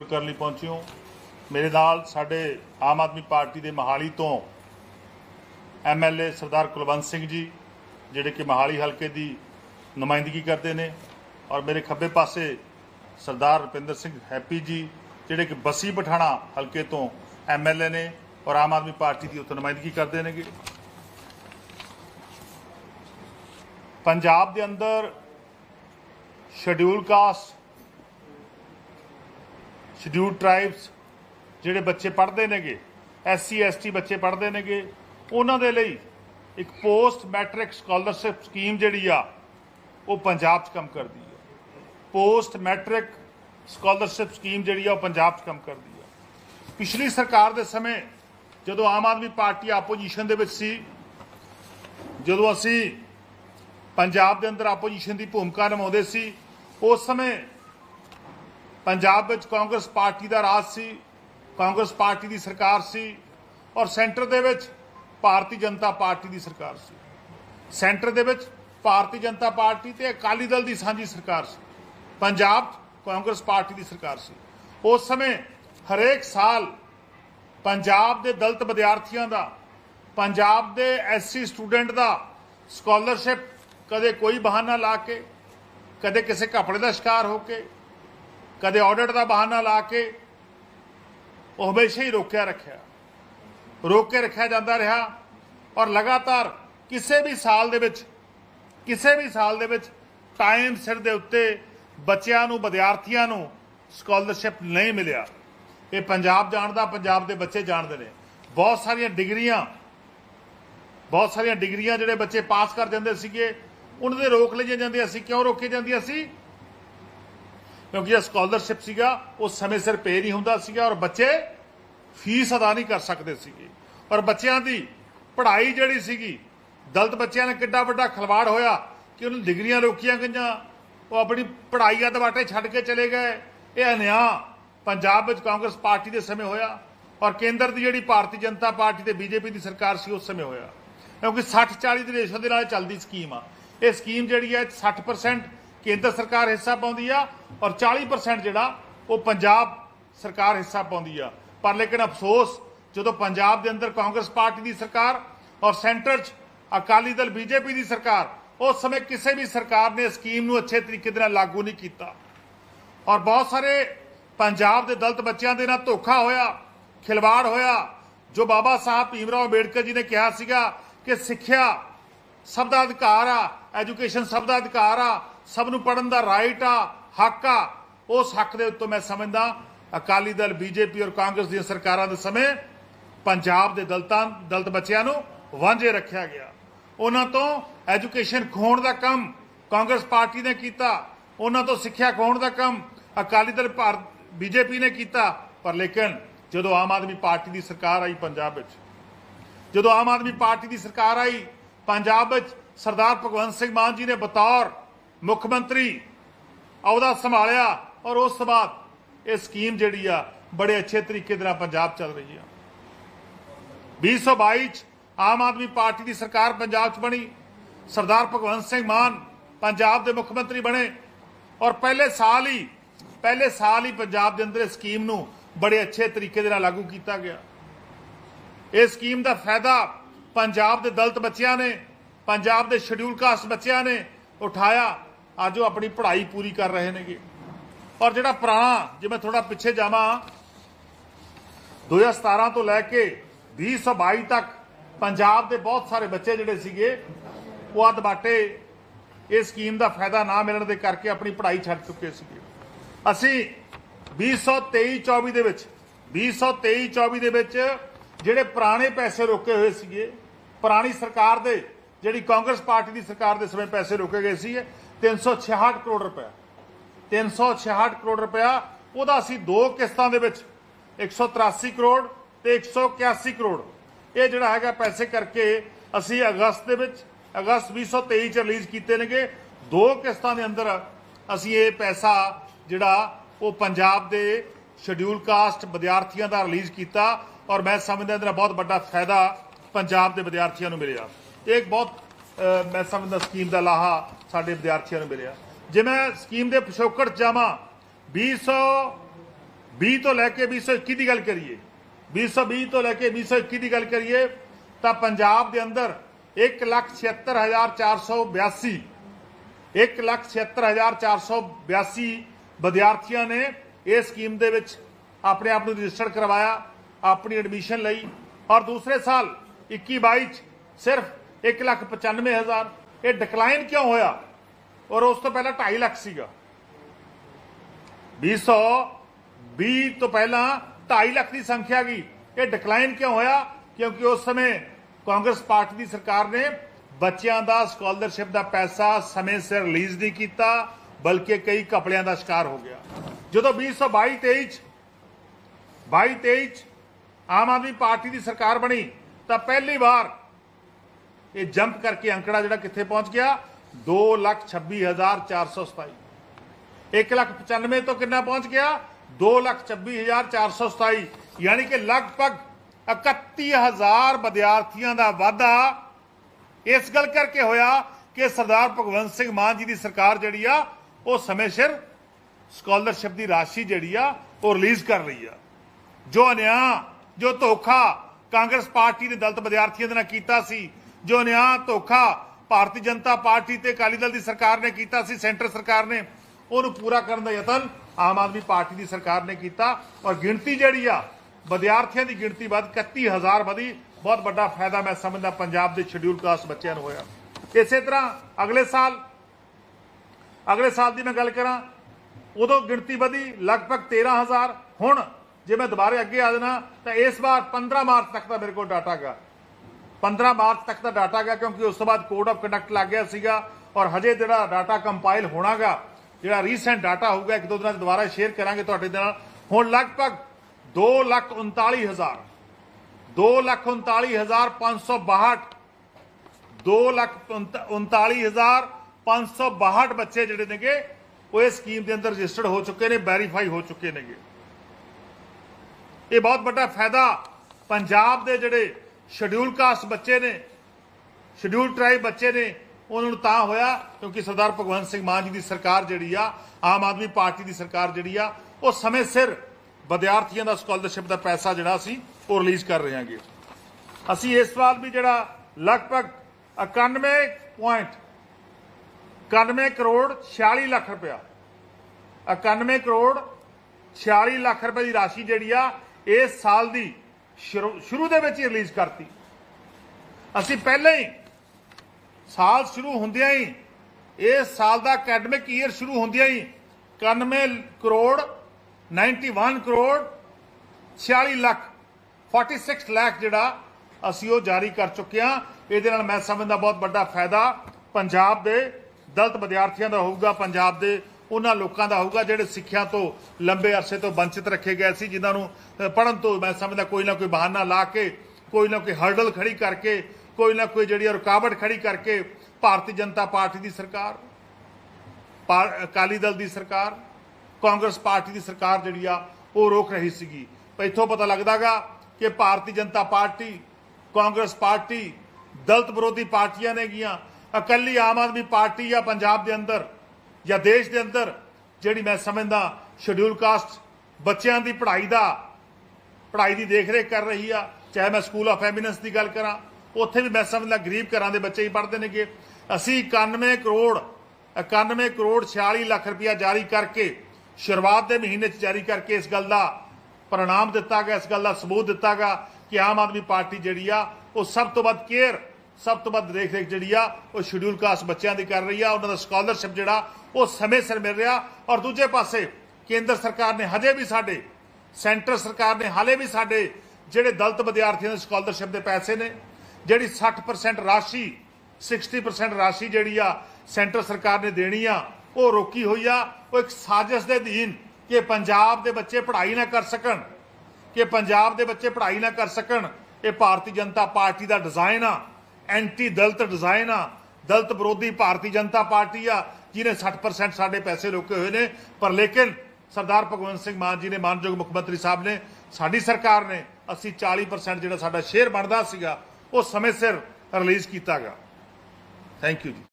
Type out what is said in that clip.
ਕਰਨ ਲਈ ਪਹੁੰਚੇ ਹੋ ਮੇਰੇ ਨਾਲ ਸਾਡੇ ਆਮ ਆਦਮੀ ਪਾਰਟੀ ਦੇ ਮਹਾਲੀ ਤੋਂ ਐਮਐਲਏ ਸਰਦਾਰ ਕੁਲਵੰਤ ਸਿੰਘ ਜੀ, ਜਿਹੜੇ ਕਿ ਮਹਾਲੀ ਹਲਕੇ ਦੀ ਨੁਮਾਇੰਦਗੀ ਕਰਦੇ ਨੇ ਔਰ ਮੇਰੇ ਖੱਬੇ ਪਾਸੇ ਸਰਦਾਰ ਰੁਪਿੰਦਰ ਸਿੰਘ ਹੈਪੀ ਜੀ, ਜਿਹੜੇ ਕਿ ਬਸੀ ਪਠਾਣਾ ਹਲਕੇ ਤੋਂ ਐਮਐਲਏ ਨੇ ਔਰ ਆਮ ਆਦਮੀ ਪਾਰਟੀ ਦੀ ਉੱਥੇ ਨੁਮਾਇੰਦਗੀ ਕਰਦੇ ਨੇਗੇ। ਪੰਜਾਬ ਦੇ ਅੰਦਰ ਸ਼ਡਿਊਲ ਕਾਸਟ ਸ਼ਡਿਊਲ ਟ੍ਰਾਈਬਸ ਜਿਹੜੇ ਬੱਚੇ ਪੜ੍ਹਦੇ ਨੇਗੇ ਐਸਸੀ ਐਸਟੀ ਬੱਚੇ ਪੜ੍ਹਦੇ ਨੇਗੇ, ਉਹਨਾਂ ਦੇ ਲਈ ਇੱਕ ਪੋਸਟ ਮੈਟ੍ਰਿਕ ਸਕਾਲਰਸ਼ਿਪ ਸਕੀਮ ਜਿਹੜੀ ਆ, ਉਹ ਪੰਜਾਬ 'ਚ ਕੰਮ ਕਰਦੀ ਹੈ ਪੋਸਟ ਮੈਟ੍ਰਿਕ ਸਕਾਲਰਸ਼ਿਪ ਸਕੀਮ ਜਿਹੜੀ ਆ, ਉਹ ਪੰਜਾਬ 'ਚ ਕੰਮ ਕਰਦੀ ਆ। ਪਿਛਲੀ ਸਰਕਾਰ ਦੇ ਸਮੇਂ ਜਦੋਂ ਆਮ ਆਦਮੀ ਪਾਰਟੀ ਆਪੋਜੀਸ਼ਨ ਦੇ ਵਿੱਚ ਸੀ, ਜਦੋਂ ਅਸੀਂ ਪੰਜਾਬ ਦੇ ਅੰਦਰ ਆਪੋਜੀਸ਼ਨ ਦੀ ਭੂਮਿਕਾ ਨਿਭਾਉਂਦੇ ਸੀ, ਉਸ ਸਮੇਂ ਪੰਜਾਬ ਵਿੱਚ ਕਾਂਗਰਸ ਪਾਰਟੀ ਦਾ ਰਾਜ ਸੀ, ਕਾਂਗਰਸ ਪਾਰਟੀ ਦੀ ਸਰਕਾਰ ਸੀ ਔਰ ਸੈਂਟਰ ਦੇ ਵਿੱਚ ਭਾਰਤੀ ਜਨਤਾ ਪਾਰਟੀ ਦੀ ਸਰਕਾਰ ਸੀ। ਸੈਂਟਰ ਦੇ ਵਿੱਚ ਭਾਰਤੀ ਜਨਤਾ ਪਾਰਟੀ ਤੇ ਅਕਾਲੀ ਦਲ ਦੀ ਸਾਂਝੀ ਸਰਕਾਰ ਸੀ। ਪੰਜਾਬ 'ਚ ਕਾਂਗਰਸ ਪਾਰਟੀ ਦੀ ਸਰਕਾਰ ਸੀ। ਉਸ ਸਮੇਂ ਹਰੇਕ ਸਾਲ ਪੰਜਾਬ ਦੇ ਦਲਿਤ ਵਿਦਿਆਰਥੀਆਂ ਦਾ, ਪੰਜਾਬ ਦੇ ਐਸਸੀ ਸਟੂਡੈਂਟ ਦਾ ਸਕਾਲਰਸ਼ਿਪ ਕਦੇ ਕੋਈ ਬਹਾਨਾ ਲਾ ਕੇ, ਕਦੇ ਕਿਸੇ ਘਪਲੇ ਦਾ ਸ਼ਿਕਾਰ ਹੋ ਕੇ ਕਦੇ ਆਡਿਟ ਦਾ ਬਹਾਨਾ ਲਾ ਕੇ ਉਹ ਹਮੇਸ਼ਾ ਹੀ ਰੋਕਿਆ ਰੱਖਿਆ। ਰੋਕ ਕੇ ਰੱਖਿਆ ਜਾਂਦਾ ਰਿਹਾ ਔਰ ਲਗਾਤਾਰ ਕਿਸੇ ਵੀ ਸਾਲ ਦੇ ਵਿੱਚ, ਕਿਸੇ ਵੀ ਸਾਲ ਦੇ ਵਿੱਚ ਟਾਈਮ ਸਿਰ ਦੇ ਉੱਤੇ ਬੱਚਿਆਂ ਨੂੰ, ਵਿਦਿਆਰਥੀਆਂ ਨੂੰ ਸਕਾਲਰਸ਼ਿਪ ਨਹੀਂ ਮਿਲਿਆ। ਇਹ ਪੰਜਾਬ ਜਾਣਦਾ, ਪੰਜਾਬ ਦੇ ਬੱਚੇ ਜਾਣਦੇ ਨੇ। ਬਹੁਤ ਸਾਰੀਆਂ ਡਿਗਰੀਆਂ, ਬਹੁਤ ਸਾਰੀਆਂ ਡਿਗਰੀਆਂ ਜਿਹੜੇ ਬੱਚੇ ਪਾਸ ਕਰ ਜਾਂਦੇ ਸੀਗੇ, ਉਹਨਾਂ ਦੇ ਰੋਕ ਲਈਆਂ ਜਾਂਦੀਆਂ ਸੀ। ਕਿਉਂ ਰੋਕੇ ਜਾਂਦੀਆਂ ਸੀ? ਕਿਉਂਕਿ ਇਹ ਸਕਾਲਰਸ਼ਿਪ ਸੀਗਾ, ਉਹ ਸਮੇਂ ਸਿਰ ਪੇ ਨਹੀਂ ਹੁੰਦਾ ਸੀਗਾ ਔਰ ਬੱਚੇ ਫੀਸ ਅਦਾ ਨਹੀਂ ਕਰ ਸਕਦੇ ਸੀਗੇ। ਔਰ ਬੱਚਿਆਂ ਦੀ ਪੜ੍ਹਾਈ ਜਿਹੜੀ ਸੀਗੀ, ਦਲਤ ਬੱਚਿਆਂ ਨਾਲ ਕਿੱਡਾ ਵੱਡਾ ਖਲਵਾੜ ਹੋਇਆ ਕਿ ਉਹਨਾਂ ਡਿਗਰੀਆਂ ਰੋਕੀਆਂ ਗਈਆਂ, ਉਹ ਆਪਣੀ ਪੜ੍ਹਾਈ ਆ ਦਵਾਟੇ ਛੱਡ ਕੇ ਚਲੇ ਗਏ। ਇਹ ਅਨਿਆਂ ਪੰਜਾਬ ਵਿੱਚ ਕਾਂਗਰਸ ਪਾਰਟੀ ਦੇ ਸਮੇਂ ਹੋਇਆ ਔਰ ਕੇਂਦਰ ਦੀ ਜਿਹੜੀ ਭਾਰਤੀ ਜਨਤਾ ਪਾਰਟੀ ਤੇ ਬੀਜੇਪੀ ਦੀ ਸਰਕਾਰ ਸੀ, ਉਸ ਸਮੇਂ ਹੋਇਆ। ਕਿਉਂਕਿ 60 40 ਦੇ ਰੇਸ਼ੋ ਦੇ ਨਾਲ ਚੱਲਦੀ ਸਕੀਮ ਆ। ਇਹ ਸਕੀਮ ਜਿਹੜੀ ਹੈ 60% ਕੇਂਦਰ ਸਰਕਾਰ ਹਿੱਸਾ ਪਾਉਂਦੀ ਆ ਔਰ 40% ਜਿਹੜਾ ਉਹ ਪੰਜਾਬ ਸਰਕਾਰ ਹਿੱਸਾ ਪਾਉਂਦੀ ਆ। ਪਰ ਲੇਕਿਨ ਅਫਸੋਸ, ਜਦੋਂ ਪੰਜਾਬ ਦੇ ਅੰਦਰ ਕਾਂਗਰਸ ਪਾਰਟੀ ਦੀ ਸਰਕਾਰ ਔਰ ਸੈਂਟਰ 'ਚ ਅਕਾਲੀ ਦਲ ਬੀਜੇਪੀ ਦੀ ਸਰਕਾਰ, ਉਸ ਸਮੇਂ ਕਿਸੇ ਵੀ ਸਰਕਾਰ ਨੇ ਸਕੀਮ ਨੂੰ ਅੱਛੇ ਤਰੀਕੇ ਦੇ ਨਾਲ ਲਾਗੂ ਨਹੀਂ ਕੀਤਾ। ਔਰ ਬਹੁਤ ਸਾਰੇ ਪੰਜਾਬ ਦੇ ਦਲਤ ਬੱਚਿਆਂ ਦੇ ਨਾਲ ਧੋਖਾ ਹੋਇਆ, ਖਿਲਵਾੜ ਹੋਇਆ, ਜੋ ਬਾਬਾ ਸਾਹਿਬ ਭੀਮਰਾਓ ਅੰਬੇਡਕਰ ਜੀ ਨੇ ਕਿਹਾ ਸੀਗਾ ਕਿ ਸਿੱਖਿਆ ਸਭ ਦਾ ਅਧਿਕਾਰ ਆ, ਐਜੂਕੇਸ਼ਨ ਸਭ ਦਾ ਅਧਿਕਾਰ ਆ ਸਭ ਨੂੰ ਪੜਨ ਦਾ ਰਾਈਟ ਆ, ਹੱਕ ਆ, ਉਸ ਹੱਕ ਦੇ ਉੱਤੇ ਮੈਂ ਸਮਝਦਾ ਅਕਾਲੀ ਦਲ, ਬੀਜੇਪੀ ਔਰ ਕਾਂਗਰਸ ਦੀਆਂ ਸਰਕਾਰਾਂ ਦੇ ਸਮੇਂ ਪੰਜਾਬ ਦੇ ਦਲਤਾਂ, ਦਲਤ ਬੱਚਿਆਂ ਨੂੰ ਵਾਂਝੇ ਰੱਖਿਆ ਗਿਆ। ਉਹਨਾਂ ਤੋਂ ਐਜੂਕੇਸ਼ਨ ਖੋਣ ਦਾ ਕੰਮ ਕਾਂਗਰਸ ਪਾਰਟੀ ਨੇ ਕੀਤਾ। ਉਹਨਾਂ ਤੋਂ ਸਿੱਖਿਆ ਖੋਣ ਦਾ ਕੰਮ ਅਕਾਲੀ ਦਲ ਭਾਰਤ, ਬੀਜੇਪੀ ਨੇ ਕੀਤਾ। ਪਰ ਲੇਕਿਨ ਜਦੋਂ ਆਮ ਆਦਮੀ ਪਾਰਟੀ ਦੀ ਸਰਕਾਰ ਆਈ ਪੰਜਾਬ ਵਿੱਚ, ਜਦੋਂ ਆਮ ਆਦਮੀ ਪਾਰਟੀ ਦੀ ਸਰਕਾਰ ਆਈ, ਪੰਜਾਬ ਵਿੱਚ ਸਰਦਾਰ ਭਗਵੰਤ ਸਿੰਘ ਮਾਨ ਜੀ ਨੇ ਬਤੌਰ ਮੁੱਖ ਮੰਤਰੀ ਅਹੁਦਾ ਸੰਭਾਲਿਆ ਔਰ ਉਸ ਤੋਂ ਬਾਅਦ ਇਹ ਸਕੀਮ ਜਿਹੜੀ ਆ, ਬੜੇ ਅੱਛੇ ਤਰੀਕੇ ਦੇ ਨਾਲ ਪੰਜਾਬ ਚੱਲ ਰਹੀ ਆ। 2022 ਚ ਆਮ ਆਦਮੀ ਪਾਰਟੀ ਦੀ ਸਰਕਾਰ ਪੰਜਾਬ 'ਚ ਬਣੀ, ਸਰਦਾਰ ਭਗਵੰਤ ਸਿੰਘ ਮਾਨ ਪੰਜਾਬ ਦੇ ਮੁੱਖ ਮੰਤਰੀ ਬਣੇ ਔਰ ਪਹਿਲੇ ਸਾਲ ਹੀ, ਪਹਿਲੇ ਸਾਲ ਹੀ ਪੰਜਾਬ ਦੇ ਅੰਦਰ ਇਸ ਸਕੀਮ ਨੂੰ ਬੜੇ ਅੱਛੇ ਤਰੀਕੇ ਦੇ ਨਾਲ ਲਾਗੂ ਕੀਤਾ ਗਿਆ। ਇਹ ਸਕੀਮ ਦਾ ਫਾਇਦਾ ਪੰਜਾਬ ਦੇ ਦਲਤ ਬੱਚਿਆਂ ਨੇ, ਪੰਜਾਬ ਦੇ ਸ਼ਡਿਊਲ ਕਾਸਟ ਬੱਚਿਆਂ ਨੇ ਉਠਾਇਆ ਅੱਜ ਉਹ ਆਪਣੀ ਪੜ੍ਹਾਈ ਪੂਰੀ ਕਰ ਰਹੇ ਨੇਗੇ। ਔਰ ਜਿਹੜਾ ਪੁਰਾਣਾ, ਜੇ ਮੈਂ ਥੋੜਾ ਪਿੱਛੇ ਜਾਵਾਂ 2017 ਤੋਂ ਲੈ ਕੇ 2022 ਤੱਕ ਪੰਜਾਬ ਦੇ ਬਹੁਤ ਸਾਰੇ ਬੱਚੇ ਜਿਹੜੇ ਸੀਗੇ, ਉਹ ਅੱਧ ਬਾਟੇ ਇਸ ਸਕੀਮ ਦਾ ਫਾਇਦਾ ਨਾ ਮਿਲਣ ਦੇ ਕਰਕੇ ਆਪਣੀ ਪੜ੍ਹਾਈ ਛੱਡ ਚੁੱਕੇ ਸੀਗੇ। ਅਸੀਂ 2023-24 ਦੇ ਵਿੱਚ 2023-24 ਦੇ ਵਿੱਚ ਜਿਹੜੇ ਪੁਰਾਣੇ ਪੈਸੇ ਰੋਕੇ ਹੋਏ ਸੀਗੇ, ਪੁਰਾਣੀ ਸਰਕਾਰ ਦੇ, ਜਿਹੜੀ ਕਾਂਗਰਸ ਪਾਰਟੀ ਦੀ ਸਰਕਾਰ ਦੇ ਸਮੇਂ ਪੈਸੇ ਰੋਕੇ ਗਏ ਸੀ 366 ਕਰੋੜ ਰੁਪਏ 366 ਕਰੋੜ ਰੁਪਇਆ, ਉਹਦਾ ਅਸੀਂ ਦੋ ਕਿਸ਼ਤਾਂ ਦੇ ਵਿੱਚ 183 ਕਰੋੜ ਤੇ 181 ਕਰੋੜ। ਇਹ ਜਿਹੜਾ ਹੈਗਾ ਪੈਸੇ ਕਰਕੇ ਅਸੀਂ ਅਗਸਤ ਦੇ ਵਿੱਚ, ਅਗਸਤ 2023 ਚ ਰਿਲੀਜ਼ ਕੀਤੇ ਨੇਗੇ। ਦੋ ਕਿਸ਼ਤਾਂ ਦੇ ਅੰਦਰ ਅਸੀਂ ਇਹ ਪੈਸਾ ਜਿਹੜਾ ਉਹ ਪੰਜਾਬ ਦੇ ਸ਼ਡਿਊਲ ਕਾਸਟ ਵਿਦਿਆਰਥੀਆਂ ਦਾ ਰਿਲੀਜ਼ ਕੀਤਾ ਔਰ ਮੈਂ ਸਮਝਦਾ ਇਹਦਾ ਬਹੁਤ ਵੱਡਾ ਫਾਇਦਾ ਪੰਜਾਬ ਦੇ ਵਿਦਿਆਰਥੀਆਂ ਨੂੰ ਮਿਲਿਆ। ਇਹ ਇੱਕ ਬਹੁਤ ਮੈਂ ਸਮਝਦਾ ਸਕੀਮ ਦਾ ਲਾਹਾ ਸਾਡੇ ਵਿਦਿਆਰਥੀਆਂ ਨੂੰ ਮਿਲਿਆ। ਜੇ ਮੈਂ ਸਕੀਮ ਦੇ ਪਿਛੋਕੜ 'ਚ ਜਾਵਾਂ 20 20 ਤੋਂ ਲੈ ਕੇ 2021 ਦੀ ਗੱਲ ਕਰੀਏ 2020 ਤੋਂ ਲੈ ਕੇ 2021 ਦੀ ਗੱਲ ਕਰੀਏ, ਤਾਂ ਪੰਜਾਬ ਦੇ ਅੰਦਰ 176482 176482 ਵਿਦਿਆਰਥੀਆਂ ਨੇ ਇਸ ਸਕੀਮ ਦੇ ਵਿੱਚ ਆਪਣੇ ਆਪ ਨੂੰ ਰਜਿਸਟਰ ਕਰਵਾਇਆ, ਆਪਣੀ ਐਡਮਿਸ਼ਨ ਲਈ। ਔਰ ਦੂਸਰੇ ਸਾਲ 21 22 ਚ ਸਿਰਫ 195000 ਇਹ ਡਿਕਲਾਈਨ ਕਿਉਂ ਹੋਇਆ? ਔਰ ਉਸ ਤੋਂ ਪਹਿਲਾਂ 2.5 ਲੱਖ ਸੀਗਾ। 220 ਤੋਂ ਪਹਿਲਾਂ 2.5 ਲੱਖ ਦੀ ਸੰਖਿਆ ਗਈ। ਇਹ ਡਿਕਲਾਈਨ ਕਿਉਂ ਹੋਇਆ? ਕਿਉਂਕਿ ਉਸ ਸਮੇਂ ਕਾਂਗਰਸ ਪਾਰਟੀ ਦੀ ਸਰਕਾਰ ਨੇ ਬੱਚਿਆਂ ਦਾ ਸਕਾਲਰਸ਼ਿਪ ਦਾ ਪੈਸਾ ਸਮੇਂ ਸਿਰ ਰਿਲੀਜ਼ ਨਹੀਂ ਕੀਤਾ, ਬਲਕਿ ਕਈ ਕਪੜਿਆਂ ਦਾ ਸ਼ਿਕਾਰ ਹੋ ਗਿਆ। ਜਦੋਂ 2022 23 ਚ 22 23 ਚ ਆਮ ਆਦਮੀ ਪਾਰਟੀ ਦੀ ਸਰਕਾਰ ਬਣੀ, ਤਾਂ ਪਹਿਲੀ ਵਾਰ ਇਹ ਜੰਪ ਕਰਕੇ ਅੰਕੜਾ ਜਿਹੜਾ ਕਿੱਥੇ ਪਹੁੰਚ ਗਿਆ? 226427 1,95 ਤੋਂ ਕਿੰਨਾ ਪਹੁੰਚ ਗਿਆ? 226427 ਯਾਨੀ ਕਿ ਲਗਭਗ 31000 ਵਿਦਿਆਰਥੀਆਂ ਦਾ ਵਾਧਾ। ਇਸ ਗੱਲ ਕਰਕੇ ਹੋਇਆ ਕਿ ਸਰਦਾਰ ਭਗਵੰਤ ਸਿੰਘ ਮਾਨ ਜੀ ਦੀ ਸਰਕਾਰ ਜਿਹੜੀ ਆ ਉਹ ਸਮੇਂ ਸਿਰ ਸਕਾਲਰਸ਼ਿਪ ਦੀ ਰਾਸ਼ੀ ਜਿਹੜੀ ਆ ਉਹ ਰਿਲੀਜ਼ ਕਰ ਰਹੀ ਆ। ਜੋ ਅਨਿਆ ਜੋ ਧੋਖਾ ਕਾਂਗਰਸ ਪਾਰਟੀ ਨੇ ਦਲਤ ਵਿਦਿਆਰਥੀਆਂ ਦੇ ਨਾਲ ਕੀਤਾ ਸੀ ਜੋ ਨਿਆਂ ਧੋਖਾ ਭਾਰਤੀ ਜਨਤਾ ਪਾਰਟੀ ਤੇ ਅਕਾਲੀ ਦਲ ਦੀ ਸਰਕਾਰ ਨੇ ਕੀਤਾ ਸੀ, ਸੈਂਟਰ ਸਰਕਾਰ ਨੇ, ਉਹਨੂੰ ਪੂਰਾ ਕਰਨ ਦਾ ਯਤਨ ਆਮ ਆਦਮੀ ਪਾਰਟੀ ਦੀ ਸਰਕਾਰ ਨੇ ਕੀਤਾ ਔਰ ਗਿਣਤੀ ਜਿਹੜੀ ਆ, ਵਿਦਿਆਰਥੀਆਂ ਦੀ ਗਿਣਤੀ ਵੱਧ 31000 ਵਧੀ। ਬਹੁਤ ਵੱਡਾ ਫਾਇਦਾ ਮੈਂ ਸਮਝਦਾ ਪੰਜਾਬ ਦੇ ਸ਼ਡਿਊਲ ਕਾਸਟ ਬੱਚਿਆਂ ਨੂੰ ਹੋਇਆ। ਇਸੇ ਤਰ੍ਹਾਂ ਅਗਲੇ ਸਾਲ ਅਗਲੇ ਸਾਲ ਦੀ ਮੈਂ ਗੱਲ ਕਰਾਂ, ਉਦੋਂ ਗਿਣਤੀ ਵਧੀ ਲਗਭਗ 13000 ਹੁਣ ਜੇ ਮੈਂ ਦੁਬਾਰੇ ਅੱਗੇ ਆ ਜਾਣਾ, ਤਾਂ ਇਸ ਵਾਰ 15 ਮਾਰਚ ਤੱਕ ਦਾ ਮੇਰੇ ਕੋਲ ਡਾਟਾ ਹੈਗਾ। 15 ਮਾਰਚ ਤੱਕ ਦਾ ਡਾਟਾ ਗਾ ਕਿਉਂਕਿ ਉਸ ਤੋਂ ਬਾਅਦ ਕੋਡ ਆਫ ਕੰਡਕਟ ਲੱਗ ਗਿਆ ਸੀਗਾ ਔਰ ਹਜੇ ਜਿਹੜਾ ਡਾਟਾ ਕੰਪਾਈਲ ਹੋਣਾਗਾ, ਜਿਹੜਾ ਰੀਸੈਂਟ ਡਾਟਾ ਹੋਊਗਾ, ਇੱਕ ਦੋ ਦਿਨਾਂ 'ਚ ਦੁਬਾਰਾ ਸ਼ੇਅਰ ਕਰਾਂਗੇ ਤੁਹਾਡੇ ਨਾਲ। ਹੁਣ ਲਗਭਗ 239000 239562 239562 ਬੱਚੇ ਜਿਹੜੇ ਨੇਗੇ, ਉਹ ਇਸ ਸਕੀਮ ਦੇ ਅੰਦਰ ਰਜਿਸਟਰਡ ਹੋ ਚੁੱਕੇ ਨੇ ਵੈਰੀਫਾਈ ਹੋ ਚੁੱਕੇ ਨੇਗੇ। ਇਹ ਬਹੁਤ ਵੱਡਾ ਫਾਇਦਾ ਪੰਜਾਬ ਦੇ ਜਿਹੜੇ ਸ਼ਡਿਊਲ ਕਾਸਟ ਬੱਚੇ ਨੇ ਸ਼ਡਿਊਲ ਟ੍ਰਾਈਬ ਬੱਚੇ ਨੇ, ਉਹਨਾਂ ਨੂੰ ਤਾਂ ਹੋਇਆ ਕਿਉਂਕਿ ਸਰਦਾਰ ਭਗਵੰਤ ਸਿੰਘ ਮਾਨ ਜੀ ਦੀ ਸਰਕਾਰ ਜਿਹੜੀ ਆ, ਆਮ ਆਦਮੀ ਪਾਰਟੀ ਦੀ ਸਰਕਾਰ ਜਿਹੜੀ ਆ, ਉਹ ਸਮੇਂ ਸਿਰ ਵਿਦਿਆਰਥੀਆਂ ਦਾ ਸਕਾਲਰਸ਼ਿਪ ਦਾ ਪੈਸਾ ਜਿਹੜਾ ਸੀ ਉਹ ਰਿਲੀਜ਼ ਕਰ ਰਹੇ ਹਾਂਗੇ। ਅਸੀਂ ਇਸ ਵਾਰ ਵੀ ਜਿਹੜਾ ਲਗਭਗ 91 ਪੁਆਇੰਟ 91 ਕਰੋੜ 46 ਲੱਖ ਰੁਪਇਆ 91 ਕਰੋੜ 46 ਲੱਖ ਰੁਪਏ ਦੀ ਰਾਸ਼ੀ ਜਿਹੜੀ ਆ, ਇਸ ਸਾਲ ਦੀ ਸ਼ੁਰੂ ਸ਼ੁਰੂ ਦੇ ਵਿੱਚ ਹੀ ਰਿਲੀਜ਼ ਕਰਤੀ। ਅਸੀਂ ਪਹਿਲਾਂ ਹੀ ਸਾਲ ਸ਼ੁਰੂ ਹੁੰਦਿਆਂ ਹੀ ਇਸ ਸਾਲ ਦਾ ਅਕੈਡਮਿਕ ਈਅਰ ਸ਼ੁਰੂ ਹੁੰਦਿਆਂ ਹੀ 91 ਕਰੋੜ 91 ਕਰੋੜ 46 ਲੱਖ 46 ਲੱਖ ਜਿਹੜਾ ਅਸੀਂ ਉਹ ਜਾਰੀ ਕਰ ਚੁੱਕੇ ਹਾਂ। ਇਹਦੇ ਨਾਲ ਮੈਂ ਸਮਝਦਾ ਬਹੁਤ ਵੱਡਾ ਫਾਇਦਾ ਪੰਜਾਬ ਦੇ ਦਲਤ ਵਿਦਿਆਰਥੀਆਂ ਦਾ ਹੋਊਗਾ, ਪੰਜਾਬ ਦੇ ਉਹਨਾਂ ਲੋਕਾਂ ਦਾ ਹੋਊਗਾ ਜਿਹੜੇ ਸਿੱਖਿਆ ਤੋਂ ਲੰਬੇ ਅਰਸੇ ਤੋਂ ਵੰਚਿਤ ਰੱਖੇ ਗਏ ਸੀ, ਜਿਨ੍ਹਾਂ ਨੂੰ ਪੜਨ ਤੋਂ ਮੈਂ ਸਮਝਦਾ ਕੋਈ ਨਾ ਕੋਈ ਬਹਾਨਾ ਲਾ ਕੇ, ਕੋਈ ਨਾ ਕੋਈ ਹਰਡਲ ਖੜੀ ਕਰਕੇ, ਕੋਈ ਨਾ ਕੋਈ ਜਿਹੜੀ ਰੁਕਾਵਟ ਖੜੀ ਕਰਕੇ ਭਾਰਤੀ ਜਨਤਾ ਪਾਰਟੀ ਦੀ ਸਰਕਾਰ, ਪਾ- ਅਕਾਲੀ ਦਲ ਦੀ ਸਰਕਾਰ, ਕਾਂਗਰਸ ਪਾਰਟੀ ਦੀ ਸਰਕਾਰ ਜਿਹੜੀ ਆ, ਉਹ ਰੋਕ ਰਹੀ ਸੀਗੀ। ਇੱਥੋਂ ਪਤਾ ਲੱਗਦਾਗਾ ਕਿ ਭਾਰਤੀ ਜਨਤਾ ਪਾਰਟੀ, ਕਾਂਗਰਸ ਪਾਰਟੀ, ਦਲਤ ਵਿਰੋਧੀ ਪਾਰਟੀਆਂ ਨੇਗੀਆਂ। ਇਕੱਲੀ ਆਮ ਆਦਮੀ ਪਾਰਟੀ ਆ ਪੰਜਾਬ ਦੇ ਅੰਦਰ। ਜਾਂ ਦੇਸ਼ ਦੇ ਅੰਦਰ ਜਿਹੜੀ ਮੈਂ ਸਮਝਦਾ ਸ਼ਡਿਊਲ ਕਾਸਟ ਬੱਚਿਆਂ ਦੀ ਪੜ੍ਹਾਈ ਦਾ, ਪੜ੍ਹਾਈ ਦੀ ਦੇਖਰੇਖ ਕਰ ਰਹੀ ਆ, ਚਾਹੇ ਮੈਂ ਸਕੂਲ ਆਫ ਐਮੀਨੈਂਸ ਦੀ ਗੱਲ ਕਰਾਂ, ਉੱਥੇ ਵੀ ਮੈਂ ਸਮਝਦਾ ਗਰੀਬ ਘਰਾਂ ਦੇ ਬੱਚੇ ਹੀ ਪੜ੍ਹਦੇ ਨੇਗੇ। ਅਸੀਂ 91 ਕਰੋੜ 91 ਕਰੋੜ 46 ਲੱਖ ਰੁਪਇਆ ਜਾਰੀ ਕਰਕੇ, ਸ਼ੁਰੂਆਤ ਦੇ ਮਹੀਨੇ 'ਚ ਜਾਰੀ ਕਰਕੇ ਇਸ ਗੱਲ ਦਾ ਪ੍ਰਣਾਮ ਦਿੱਤਾ ਗਿਆ ਇਸ ਗੱਲ ਦਾ ਸਬੂਤ ਦਿੱਤਾ ਗਿਆ ਕਿ ਆਮ ਆਦਮੀ ਪਾਰਟੀ ਜਿਹੜੀ ਆ, ਉਹ ਸਭ ਤੋਂ ਵੱਧ ਕੇਅਰ ਸਭ ਤੋਂ ਵੱਧ ਦੇਖ ਰੇਖ ਜਿਹੜੀ ਆ, ਉਹ ਸ਼ਡਿਊਲ ਕਾਸਟ ਬੱਚਿਆਂ ਦੀ ਕਰ ਰਹੀ ਆ, ਉਹਨਾਂ ਦਾ ਸਕਾਲਰਸ਼ਿਪ ਜਿਹੜਾ, ਉਹ ਸਮੇਂ ਸਿਰ ਮਿਲ ਰਿਹਾ। ਔਰ ਦੂਜੇ ਪਾਸੇ, ਕੇਂਦਰ ਸਰਕਾਰ ਨੇ ਹਜੇ ਵੀ ਸਾਡੇ, ਸੈਂਟਰ ਸਰਕਾਰ ਨੇ ਹਾਲੇ ਵੀ ਸਾਡੇ ਜਿਹੜੇ ਦਲਤ ਵਿਦਿਆਰਥੀਆਂ ਦੇ ਸਕਾਲਰਸ਼ਿਪ ਦੇ ਪੈਸੇ ਨੇ, ਜਿਹੜੀ 60% ਰਾਸ਼ੀ 60% ਰਾਸ਼ੀ ਜਿਹੜੀ ਆ, ਸੈਂਟਰ ਸਰਕਾਰ ਨੇ ਦੇਣੀ ਆ, ਉਹ ਰੋਕੀ ਹੋਈ ਆ। ਉਹ ਇੱਕ ਸਾਜ਼ਿਸ਼ ਦੇ ਅਧੀਨ ਕਿ ਪੰਜਾਬ ਦੇ ਬੱਚੇ ਪੜ੍ਹਾਈ ਨਾ ਕਰ ਸਕਣ, ਕਿ ਪੰਜਾਬ ਦੇ ਬੱਚੇ ਪੜ੍ਹਾਈ ਨਾ ਕਰ ਸਕਣ, ਇਹ ਭਾਰਤੀ ਜਨਤਾ ਪਾਰਟੀ ਦਾ ਡਿਜ਼ਾਈਨ ਆ। ਐਂਟੀ ਦਲਤ ਡਿਜ਼ਾਈਨ ਆ। ਦਲਤ ਵਿਰੋਧੀ ਭਾਰਤੀ ਜਨਤਾ ਪਾਰਟੀ ਆ, ਜਿਹਨੇ 60% ਸਾਡੇ ਪੈਸੇ ਰੋਕੇ ਹੋਏ ਨੇ। ਪਰ ਲੇਕਿਨ ਸਰਦਾਰ ਭਗਵੰਤ ਸਿੰਘ ਮਾਨ ਜੀ ਨੇ, ਮਾਨਯੋਗ ਮੁੱਖ ਮੰਤਰੀ ਸਾਹਿਬ ਨੇ, ਸਾਡੀ ਸਰਕਾਰ ਨੇ ਅਸੀਂ 40% ਜਿਹੜਾ ਸਾਡਾ ਸ਼ੇਅਰ ਬਣਦਾ ਸੀਗਾ, ਉਹ ਸਮੇਂ ਸਿਰ ਰਿਲੀਜ਼ ਕੀਤਾ ਕੀਤਾਗਾ ਥੈਂਕ ਯੂ ਜੀ।